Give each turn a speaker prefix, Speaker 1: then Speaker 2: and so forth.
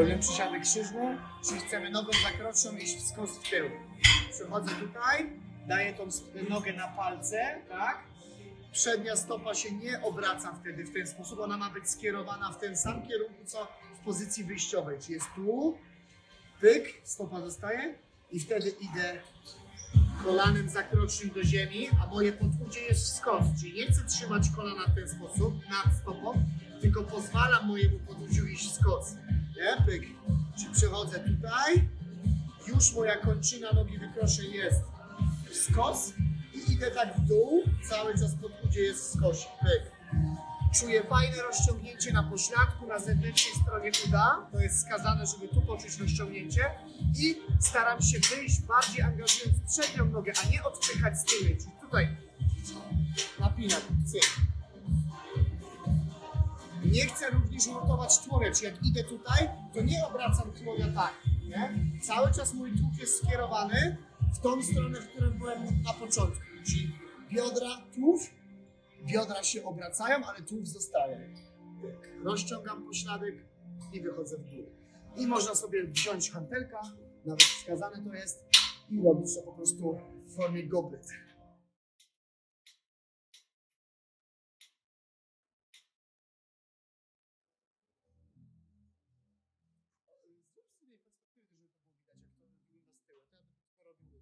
Speaker 1: Robimy przysiady krzyżne, czyli chcemy nogą zakroczną iść w skos w tył. Przechodzę tutaj, daję tą nogę na palce, tak? Przednia stopa się nie obraca wtedy w ten sposób, ona ma być skierowana w ten sam kierunku, co w pozycji wyjściowej, czyli jest tu, pyk, stopa zostaje i wtedy idę kolanem zakrocznym do ziemi, a moje podkucie jest w skos, czyli nie chcę trzymać kolana w ten sposób nad stopą, tylko pozwalam mojemu podkuciu iść w skos. Nie? Pyk. Czyli przechodzę tutaj, już moja kończyna nogi wykroczeń jest w skos i idę tak w dół, cały czas podkucie jest w skosie. Pyk. Czuję fajne rozciągnięcie na pośladku, na zewnętrznej stronie uda. To jest wskazane, żeby tu poczuć rozciągnięcie. I staram się wyjść bardziej angażując przednią nogę, a nie odpychać z tyłu. Czyli tutaj napinam, cyk. Nie chcę również rotować członek, czyli jak idę tutaj, to nie obracam członia tak, nie? Cały czas mój tłuk jest skierowany w tą stronę, w którym byłem na początku. Czyli biodra, tułów, biodra się obracają, ale tułów zostaje. Rozciągam pośladek i wychodzę w górę. I można sobie wziąć hantelka, nawet wskazane to jest, i robić to po prostu w formie goblet. robił